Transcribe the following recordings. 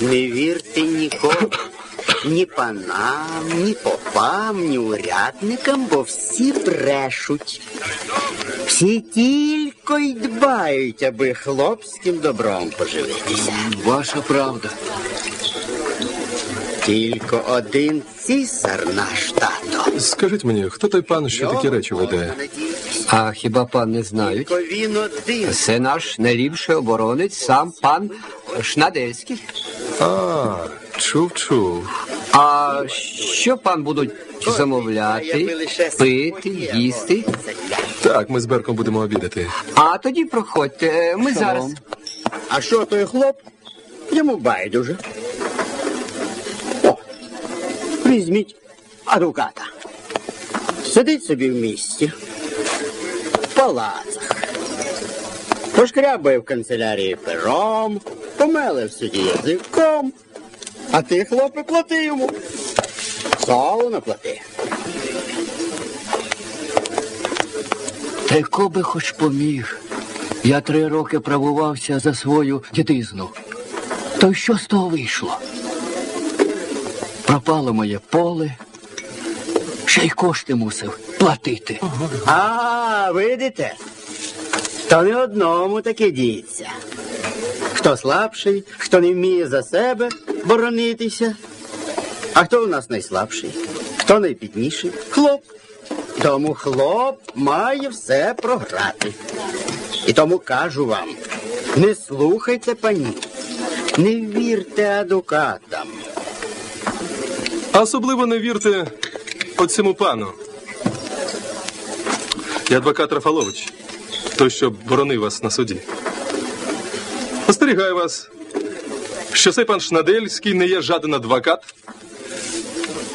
Не вірте нікому, ні панам, ні попам, ні урядникам, бо всі брешуть. Всі тільки й дбають, аби хлопським добром поживитися. Ваша правда. Тільки один цісар наш тато. Скажіть мені, хто той пан, що такі речі веде? А хіба пан не знають? Тільки він один. Це наш найліпший оборонець, сам пан Шнадельський. А, чув, чув. А що пан будуть замовляти, пити, їсти? Так, ми з Берком будемо обідати. А тоді проходьте. Ми зараз. А що той хлоп? Йому байдуже. О, візьміть адвоката. Сидить собі в місті, в палацах. Пошкрябає в канцелярії пером, помеле в язиком. А ти, хлопе, плати йому. Солоно плати. Та би хоч поміг. Я три роки правувався за свою дідизну. То й що з того вийшло? Пропало моє поле, ще й кошти мусив платити. А, видите? То не одному таке діється. Хто слабший, хто не вміє за себе боронитися. А хто у нас найслабший? Хто найбідніший? Хлоп. Тому хлоп має все програти. І тому кажу вам: не слухайте панів, не вірте адвокатам. Особливо не вірте оцьому пану. Я адвокат Рафалович, той, що боронив вас на суді. Остерігаю вас, що цей пан Шнадельський не є жаден адвокат.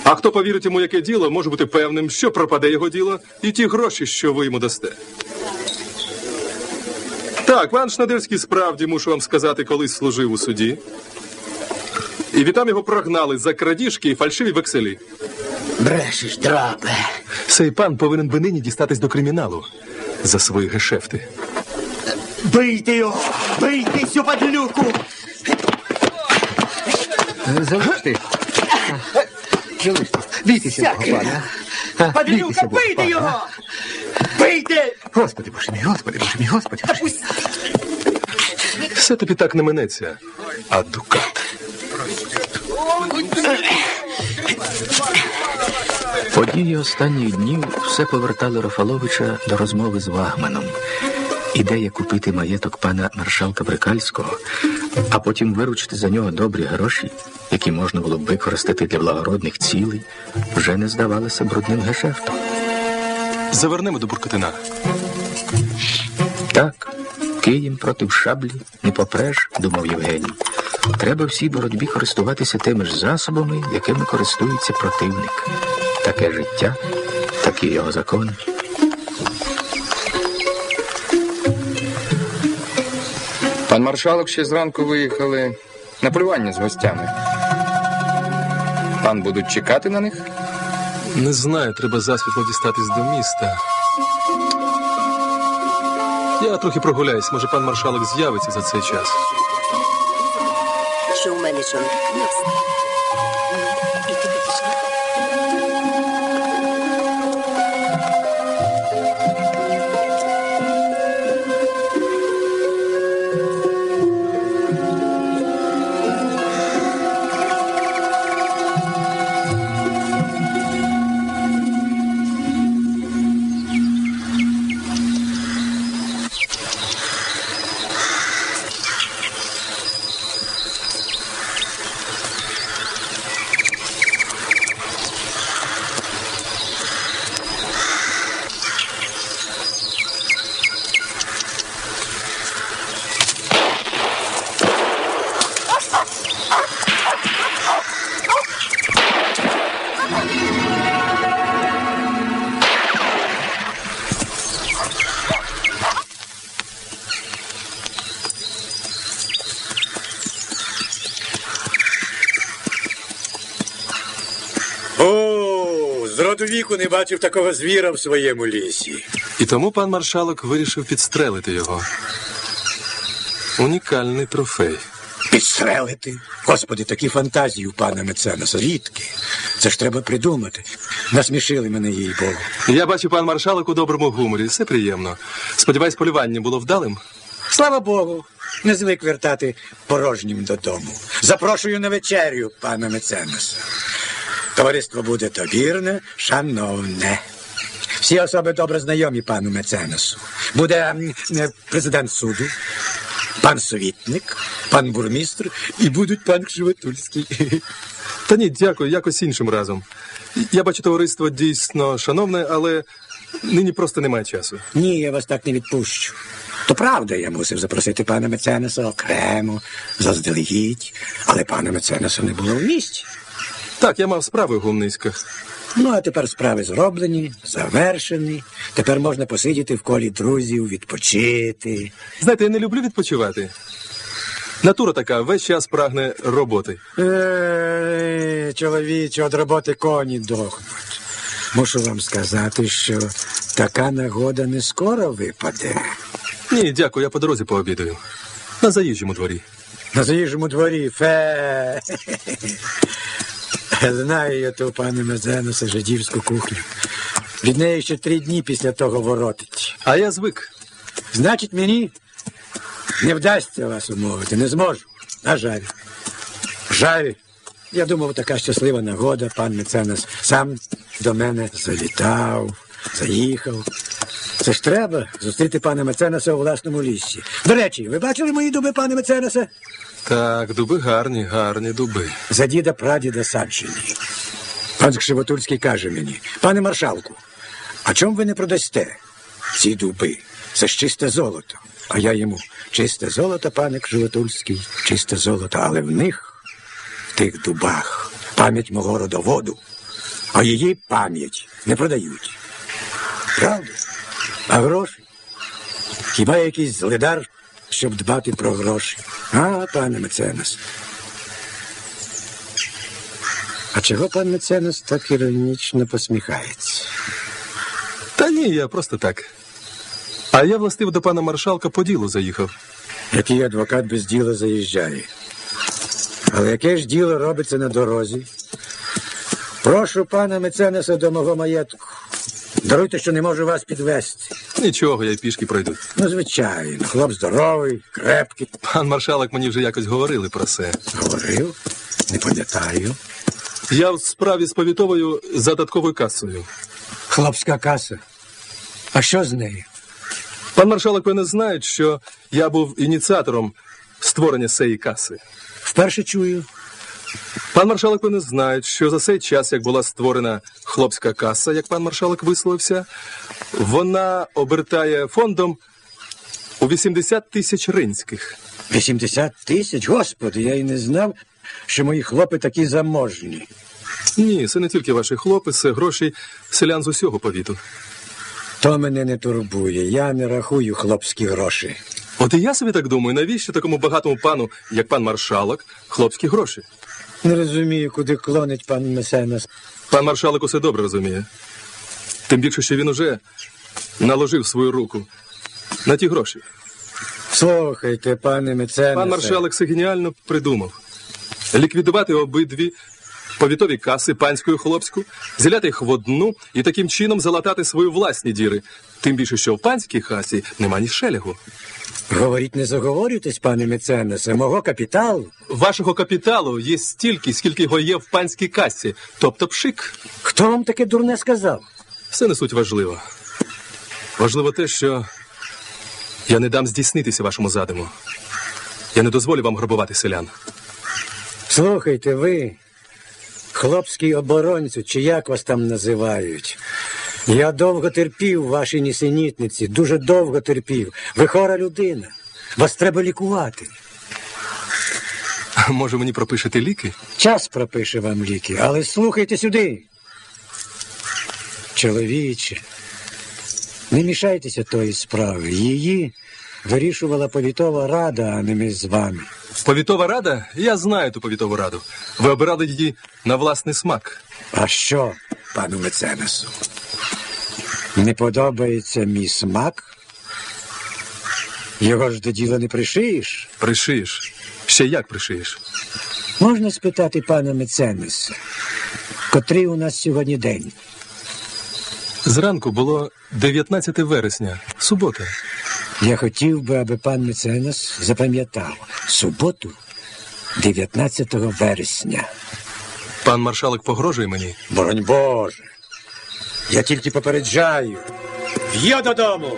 А хто повірить йому, яке діло, може бути певним, що пропаде його діло, і ті гроші, що ви йому дасте. Так, пан Шнадельський справді мушу вам сказати, колись служив у суді. І відтам його прогнали за крадіжки і фальшиві векселі. Брешеш, драпе. Цей пан повинен би нині дістатись до криміналу за свої гешефти. Бийте його! Бийте цю падлюку! Бійтеся Бога, пана. А, бійтеся Падлюка, Бога, бийте його! Бийте! Господи боже мій, господи боже мій, господи боже мій. Все тобі так не минеться, а дукат. Події останніх днів все повертали Рафаловича до розмови з Вагманом. Ідея купити маєток пана маршалка Брикальського, а потім виручити за нього добрі гроші, які можна було б використати для благородних цілей, вже не здавалася брудним гешефтом. Завернемо до Буркотина. Так, Києм проти шаблі не попреш, думав Євгеній. Треба всій боротьбі користуватися тими ж засобами, якими користується противник. Таке життя, такі його закони. Пан маршалок ще зранку виїхали на полювання з гостями. Пан будуть чекати на них? Не знаю, треба засвітло дістатись до міста. Я трохи прогуляюсь, може пан маршалок з'явиться за цей час. що у мене чон. Віку не бачив такого звіра в своєму лісі. І тому пан маршалок вирішив підстрелити його. Унікальний трофей. Підстрелити. Господи, такі фантазії у пана Меценаса. Звідки? Це ж треба придумати. Насмішили мене їй Богу. Я бачу пан маршалок у доброму гуморі. Все приємно. Сподіваюсь, полювання було вдалим. Слава Богу, не звик вертати порожнім додому. Запрошую на вечерю пана Меценаса. Товариство буде добірне, шановне. Всі особи добре знайомі пану Меценасу. Буде президент суду, пан совітник, пан бурмістр і будуть пан Кшиватульський. Та ні, дякую, якось іншим разом. Я бачу, товариство дійсно шановне, але нині просто немає часу. Ні, я вас так не відпущу. То правда, я мусив запросити пана Меценаса окремо, заздалегідь, але пана Меценаса не було в місті. Так, я мав справи у гумниськах. Ну, а тепер справи зроблені, завершені. Тепер можна посидіти в колі друзів, відпочити. Знаєте, я не люблю відпочивати. Натура така, весь час прагне роботи. Е, чоловіче, від роботи коні дохнуть. Мушу вам сказати, що така нагода не скоро випаде. Ні, дякую, я по дорозі пообідаю. На заїжджому дворі. На заїжджому дворі фе. Знаю я ту пане Мезенуса жидівську кухню. Від неї ще три дні після того воротить. А я звик. Значить, мені не вдасться вас умовити, не зможу. На жаль. Жаль. Я думав, така щаслива нагода, пан Меценас сам до мене залітав, заїхав. Це ж треба зустріти пана Меценаса у власному лісі. До речі, ви бачили мої дуби, пане Меценаса? Так, дуби гарні, гарні дуби. За діда прадіда саджені. Пан Кшивотульський каже мені, пане маршалку, а чому ви не продасте ці дуби? Це ж чисте золото. А я йому чисте золото, пане Кшивотульський, чисте золото, але в них, в тих дубах, пам'ять мого родоводу, а її пам'ять не продають. Правда? А гроші? Хіба якийсь злидар, щоб дбати про гроші? А, пане Меценас, а чого пан Меценас так іронічно посміхається? Та ні, я просто так. А я, властиво, до пана маршалка по ділу заїхав. Який адвокат без діла заїжджає? Але яке ж діло робиться на дорозі? Прошу пана Меценаса до мого маєтку. Даруйте, що не можу вас підвести. Нічого, я й пішки пройду. Ну, звичайно, хлоп здоровий, крепкий. Пан маршалок мені вже якось говорили про це. Говорив, не пам'ятаю. Я в справі з повітовою задатковою касою. Хлопська каса. А що з нею? Пан маршалок, ви не знають, що я був ініціатором створення цієї каси. Вперше чую. Пан маршалок, ви не знають, що за цей час, як була створена хлопська каса, як пан маршалок висловився, вона обертає фондом у 80 тисяч ринських. 80 тисяч? Господи, я й не знав, що мої хлопи такі заможні. Ні, це не тільки ваші хлопи, це гроші селян з усього повіту. То мене не турбує. Я не рахую хлопські гроші. От і я собі так думаю, навіщо такому багатому пану, як пан маршалок, хлопські гроші? Не розумію, куди клонить пан Месенас. Пан маршалок усе добре розуміє. Тим більше, що він уже наложив свою руку на ті гроші. Слухайте, пане Меценас. Пан маршалок все геніально придумав. Ліквідувати обидві повітові каси, панську і хлопську, зіляти їх в одну і таким чином залатати свої власні діри. Тим більше, що в панській касі нема ні шелягу. Говоріть, не заговорюйтесь, пане Меценасе. Мого капіталу. Вашого капіталу є стільки, скільки його є в панській касі, тобто пшик. Хто вам таке дурне сказав? Все не суть важливо. Важливо те, що я не дам здійснитися вашому задуму. Я не дозволю вам грабувати селян. Слухайте, ви, хлопський оборонцю, чи як вас там називають. Я довго терпів вашій нісенітниці, дуже довго терпів. Ви хора людина. Вас треба лікувати. Може, мені пропишете ліки? Час пропише вам ліки, але слухайте сюди. Чоловіче, не мішайтеся тої справи. Її вирішувала повітова рада, а не ми з вами. Повітова рада? Я знаю ту повітову раду. Ви обирали її на власний смак. А що, пану Меценасу? Не подобається мій смак? Його ж до діла не пришиєш. Пришиєш. Ще як пришиєш? Можна спитати пана Меценеса, котрий у нас сьогодні день? Зранку було 19 вересня, субота. Я хотів би, аби пан Меценас запам'ятав суботу 19 вересня. Пан маршалок погрожує мені. Боронь Боже. Я тільки попереджаю. В'є додому.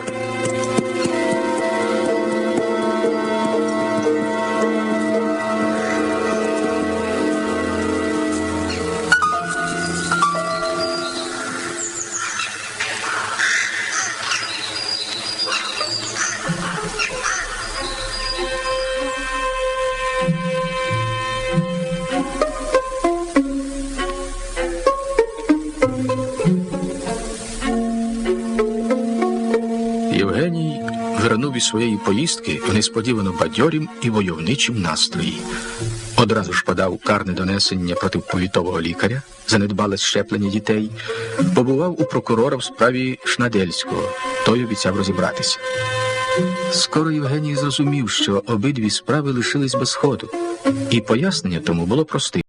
Своєї поїздки в несподівано бадьорім і войовничім настрої. Одразу ж подав карне донесення проти повітового лікаря, занедбале щеплення дітей, побував у прокурора в справі Шнадельського. Той обіцяв розібратися. Скоро Євгеній зрозумів, що обидві справи лишились без ходу, і пояснення тому було простим.